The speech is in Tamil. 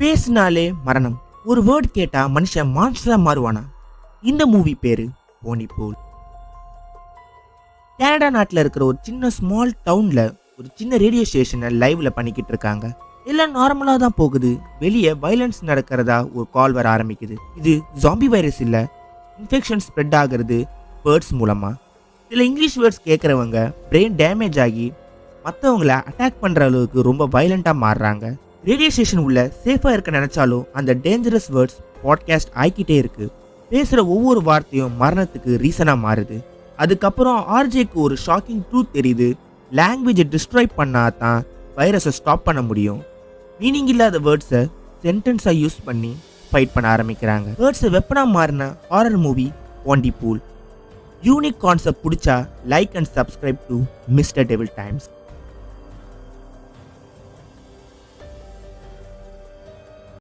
பேசினாலே மரணம். ஒரு வேர்ட் கேட்டா மனுஷன் மான்ஸ்டரா மாறுவானா? இந்த மூவி பேரு போனிபோல் கனடா நாட்டில் இருக்கிற ஒரு சின்ன ஸ்மால் டவுனில் ஒரு சின்ன ரேடியோ ஸ்டேஷனை லைவ்ல பண்ணிக்கிட்டு இருக்காங்க. எல்லாம் நார்மலாக தான் போகுது. வெளியே வைலன்ஸ் நடக்கிறதா ஒரு கால் வர ஆரம்பிக்குது. இது ஜாம்பி வைரஸ் இல்லை. இன்ஃபெக்ஷன் ஸ்ப்ரெட் ஆகிறது வேர்ட்ஸ் மூலமா. சில இங்கிலீஷ் வேர்ட்ஸ் கேட்குறவங்க பிரெயின் டேமேஜ் ஆகி மற்றவங்கள அட்டாக் பண்ணுற அளவுக்கு ரொம்ப வைலண்ட்டாக மாறுறாங்க. ரேடியோ ஸ்டேஷன் உள்ள சேஃபாக இருக்க நினச்சாலும் அந்த டேஞ்சரஸ் வேர்ட்ஸ் பாட்காஸ்ட் ஆகிக்கிட்டே இருக்கு. பேசுகிற ஒவ்வொரு வார்த்தையும் மரணத்துக்கு ரீசனாக மாறுது. அதுக்கப்புறம் ஆர்ஜேக்கு ஒரு ஷாக்கிங் ட்ரூத் தெரியுது. லாங்குவேஜை டிஸ்ட்ராய் பண்ணால் தான் வைரஸை ஸ்டாப் பண்ண முடியும். மீனிங் இல்லாத வேர்ட்ஸை சென்டென்ஸாக யூஸ் பண்ணி ஃபைட் பண்ண ஆரம்பிக்கிறாங்க. வேர்ட்ஸை வெப்பனாக மாறின horror movie wonderful unique concept பிடிச்சா like and subscribe to mister devil times